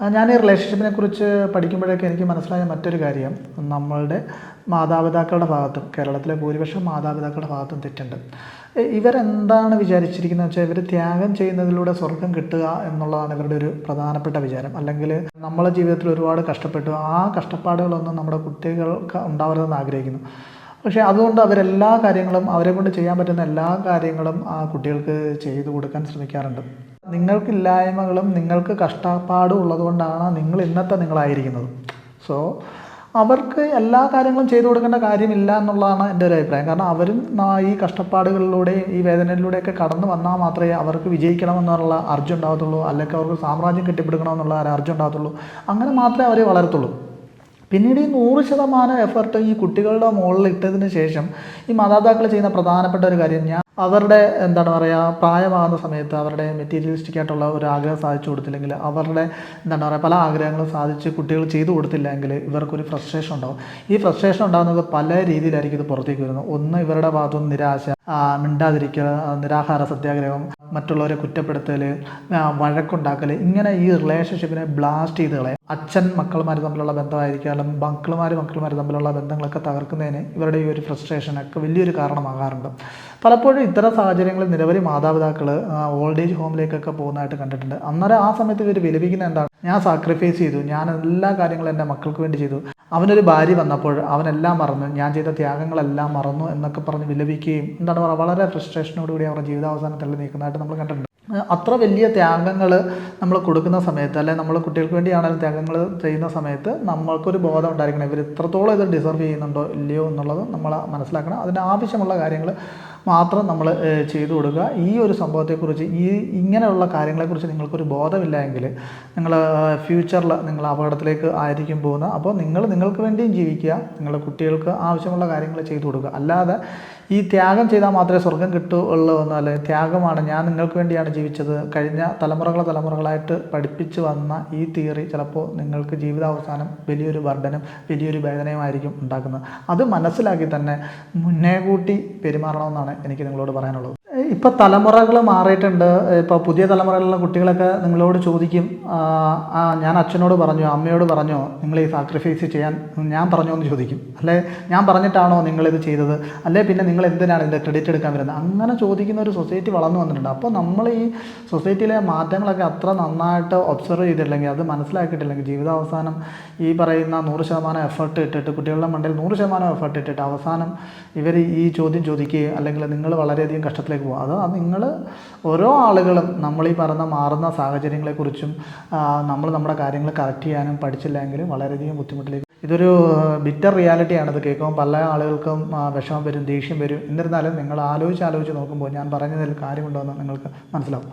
ഞാൻ ഈ റിലേഷൻഷിപ്പിനെ കുറിച്ച് പഠിക്കുമ്പോഴൊക്കെ എനിക്ക് മനസ്സിലായ മറ്റൊരു കാര്യം. നമ്മളുടെ മാതാപിതാക്കളുടെ ഭാഗത്തും കേരളത്തിലെ ഭൂരിപക്ഷം മാതാപിതാക്കളുടെ ഭാഗത്തും തെറ്റുണ്ട്. ഇവരെന്താണ് വിചാരിച്ചിരിക്കുന്നത് വെച്ചാൽ ഇവർ ത്യാഗം ചെയ്യുന്നതിലൂടെ സ്വർഗം കിട്ടുക എന്നുള്ളതാണ് ഇവരുടെ ഒരു പ്രധാനപ്പെട്ട വിചാരം. അല്ലെങ്കിൽ നമ്മളെ ജീവിതത്തിൽ ഒരുപാട് കഷ്ടപ്പെട്ടു ആ കഷ്ടപ്പാടുകളൊന്നും നമ്മുടെ കുട്ടികൾക്ക് ഉണ്ടാവരുതെന്ന് ആഗ്രഹിക്കുന്നു. പക്ഷേ അതുകൊണ്ട് അവരെല്ലാ കാര്യങ്ങളും അവരെ കൊണ്ട് ചെയ്യാൻ പറ്റുന്ന എല്ലാ കാര്യങ്ങളും ആ കുട്ടികൾക്ക് ചെയ്തു കൊടുക്കാൻ ശ്രമിക്കാറുണ്ട്. നിങ്ങൾക്കില്ലായ്മകളും നിങ്ങൾക്ക് കഷ്ടപ്പാടും ഉള്ളതുകൊണ്ടാണ് നിങ്ങൾ ഇന്നത്തെ നിങ്ങളായിരിക്കുന്നത്. സോ അവർക്ക് എല്ലാ കാര്യങ്ങളും ചെയ്തു കൊടുക്കേണ്ട കാര്യമില്ല എന്നുള്ളതാണ് എന്റെ ഒരു അഭിപ്രായം. കാരണം അവരും ഈ കഷ്ടപ്പാടുകളിലൂടെ ഈ വേദനയിലൂടെയൊക്കെ കടന്നു വന്നാൽ മാത്രമേ അവർക്ക് വിജയിക്കണമെന്നുള്ള അർജം ഉണ്ടാകത്തുള്ളൂ. അല്ലെങ്കിൽ അവർക്ക് സാമ്രാജ്യം കെട്ടിപ്പിടിക്കണമെന്നുള്ള ഒരു അർജം ഉണ്ടാകത്തുള്ളൂ. അങ്ങനെ മാത്രമേ അവരെ വളരത്തുള്ളൂ പിന്നീട് ഈ നൂറ് ശതമാനം എഫർട്ട് ഈ കുട്ടികളുടെ മുകളിൽ ഇട്ടതിന് ശേഷം ഈ മാതാപിതാക്കൾ ചെയ്യുന്ന പ്രധാനപ്പെട്ട ഒരു കാര്യം ഞാൻ അവരുടെ എന്താണ് പറയുക പ്രായമാകുന്ന സമയത്ത് അവരുടെ മെറ്റീരിയലിസ്റ്റിക് ആയിട്ടുള്ള ഒരു ആഗ്രഹം സാധിച്ചു കൊടുത്തില്ലെങ്കിൽ അവരുടെ എന്താണ് പറയുക പല ആഗ്രഹങ്ങളും സാധിച്ച് കുട്ടികൾ ചെയ്തു കൊടുത്തില്ലെങ്കിൽ ഇവർക്കൊരു ഫ്രസ്ട്രേഷൻ ഉണ്ടാവും. ഈ ഫ്രസ്ട്രേഷൻ ഉണ്ടാകുന്നത് പല രീതിയിലായിരിക്കും ഇത് പുറത്തേക്ക് വരുന്നത്. ഒന്ന് ഇവരുടെ ഭാഗത്തുനിന്ന് നിരാശ മിണ്ടാതിരിക്കുക നിരാഹാര സത്യാഗ്രഹം മറ്റുള്ളവരെ കുറ്റപ്പെടുത്തൽ വഴക്കുണ്ടാക്കൽ ഇങ്ങനെ ഈ റിലേഷൻഷിപ്പിനെ ബ്ലാസ്റ്റ് ചെയ്ത് കളയും അച്ഛൻ മക്കളുമാർ തമ്മിലുള്ള ബന്ധമായിരിക്കാലും മക്കളുമാർ മക്കളുമാർ തമ്മിലുള്ള ബന്ധങ്ങളൊക്കെ തകർക്കുന്നതിന് ഇവരുടെ ഈ ഒരു ഫ്രസ്ട്രേഷനൊക്കെ വലിയൊരു കാരണമാകാറുണ്ട്. പലപ്പോഴും ഇത്തരം സാഹചര്യങ്ങളിൽ നിരവധി മാതാപിതാക്കൾ ഓൾഡ് ഏജ് ഹോമിലേക്കൊക്കെ പോകുന്നതായിട്ട് കണ്ടിട്ടുണ്ട്. അന്നേരം ആ സമയത്ത് ഇവർ വിലപിക്കുന്ന എന്താണ്? ഞാൻ സാക്രിഫൈസ് ചെയ്തു. ഞാൻ എല്ലാ കാര്യങ്ങളും എന്റെ മക്കൾക്ക് വേണ്ടി ചെയ്തു. അവനൊരു ഭാര്യ വന്നപ്പോൾ അവനെല്ലാം മറന്നു. ഞാൻ ചെയ്ത ത്യാഗങ്ങളെല്ലാം മറന്നു എന്നൊക്കെ പറഞ്ഞ് വിലപിക്കുകയും എന്താണ് പറയുക വളരെ ഫ്രസ്ട്രേഷനോടുകൂടി അവരുടെ ജീവിതാവസാനം തള്ളി നീക്കുന്നതായിട്ട് നമ്മൾ കണ്ടിട്ടുണ്ട്. അത്ര വലിയ ത്യാഗങ്ങൾ നമ്മൾ കൊടുക്കുന്ന സമയത്ത് അല്ലെ നമ്മൾ കുട്ടികൾക്ക് വേണ്ടിയാണെങ്കിലും ത്യാഗങ്ങൾ ചെയ്യുന്ന സമയത്ത് നമ്മൾക്കൊരു ബോധം ഉണ്ടായിരിക്കണം. ഇവർ ഇത്രത്തോളം ഇത് ഡിസർവ് ചെയ്യുന്നുണ്ടോ ഇല്ലയോ എന്നുള്ളത് നമ്മൾ മനസ്സിലാക്കണം. അതിന് ആവശ്യമുള്ള കാര്യങ്ങൾ മാത്രം നമ്മൾ ചെയ്തു കൊടുക്കുക. ഈ ഒരു സംഭവത്തെക്കുറിച്ച് ഈ ഇങ്ങനെയുള്ള കാര്യങ്ങളെക്കുറിച്ച് നിങ്ങൾക്കൊരു ബോധമില്ല എങ്കിൽ നിങ്ങൾ ഫ്യൂച്ചറിൽ നിങ്ങൾ അപകടത്തിലേക്ക് ആയിരിക്കും പോകുന്നത് അപ്പോൾ നിങ്ങൾ നിങ്ങൾക്ക് വേണ്ടിയും ജീവിക്കുക. നിങ്ങളുടെ കുട്ടികൾക്ക് ആവശ്യമുള്ള കാര്യങ്ങൾ ചെയ്തു കൊടുക്കുക. അല്ലാതെ ഈ ത്യാഗം ചെയ്താൽ മാത്രമേ സ്വർഗം കിട്ടുള്ളൂ എന്നല്ല ത്യാഗമാണ് ഞാൻ നിങ്ങൾക്ക് വേണ്ടിയാണ് ജീവിച്ചത്. കഴിഞ്ഞ തലമുറകൾ തലമുറകളായിട്ട് പഠിപ്പിച്ചു വന്ന ഈ തിയറി ചിലപ്പോൾ നിങ്ങൾക്ക് ജീവിതാവസാനം വലിയൊരു ബർഡനും വലിയൊരു വേദനയുമായിരിക്കും ഉണ്ടാക്കുന്നത്. അത് മനസ്സിലാക്കി തന്നെ മുന്നേ കൂട്ടി പെരുമാറണമെന്നാണ് എനിക്ക് നിങ്ങളോട് പറയാനുള്ളത്. ഇപ്പം തലമുറകൾ മാറിയിട്ടുണ്ട്. ഇപ്പോൾ പുതിയ തലമുറയിലുള്ള കുട്ടികളൊക്കെ നിങ്ങളോട് ചോദിക്കും "ആ, ആ, ഞാൻ അച്ഛനോട് പറഞ്ഞു അമ്മയോട് പറഞ്ഞോ നിങ്ങൾ ഈ സാക്രിഫൈസ് ചെയ്യാൻ ഞാൻ പറഞ്ഞോ എന്ന് ചോദിക്കും. അല്ലെ? ഞാൻ പറഞ്ഞിട്ടാണോ നിങ്ങളിത് ചെയ്തത്? അല്ലെ? പിന്നെ നിങ്ങൾ എന്തിനാണ് ഇതിന്റെ ക്രെഡിറ്റ് എടുക്കാൻ വരുന്നത്? അങ്ങനെ ചോദിക്കുന്ന ഒരു സൊസൈറ്റി വളർന്നു വന്നിട്ടുണ്ട്. അപ്പോൾ നമ്മൾ ഈ സൊസൈറ്റിയിലെ മാറ്റങ്ങളൊക്കെ അത്ര നന്നായിട്ട് ഒബ്സർവ് ചെയ്തിട്ടില്ലെങ്കിൽ അത് മനസ്സിലാക്കിയിട്ടില്ലെങ്കിൽ ജീവിതാവസാനം ഈ പറയുന്ന നൂറ് ശതമാനം എഫർട്ട് ഇട്ടിട്ട് കുട്ടികളുടെ മണ്ടയിൽ നൂറ് ശതമാനം എഫർട്ട് ഇട്ടിട്ട് അവസാനം ഇവർ ഈ ചോദ്യം ചോദിക്കുകയും അല്ലെങ്കിൽ നിങ്ങൾ വളരെയധികം കഷ്ടത്തിലേക്ക് പോകും അത് നിങ്ങൾ ഓരോ ആളുകളും നമ്മൾ ഈ പറഞ്ഞ മാറുന്ന സാഹചര്യങ്ങളെക്കുറിച്ചും നമ്മൾ നമ്മുടെ കാര്യങ്ങൾ കറക്റ്റ് ചെയ്യാനും പഠിച്ചില്ലെങ്കിൽ വളരെയധികം ബുദ്ധിമുട്ടിലേക്ക് ഇതൊരു ബിറ്റർ റിയാലിറ്റിയാണ് ഇത് കേൾക്കുമ്പോൾ പല ആളുകൾക്കും വിഷമം വരും ദേഷ്യം വരും. എന്നിരുന്നാലും നിങ്ങൾ ആലോചിച്ച് ആലോചിച്ച് നോക്കുമ്പോൾ ഞാൻ പറഞ്ഞതിൽ കാര്യമുണ്ടോ എന്ന് നിങ്ങൾക്ക് മനസ്സിലാവും.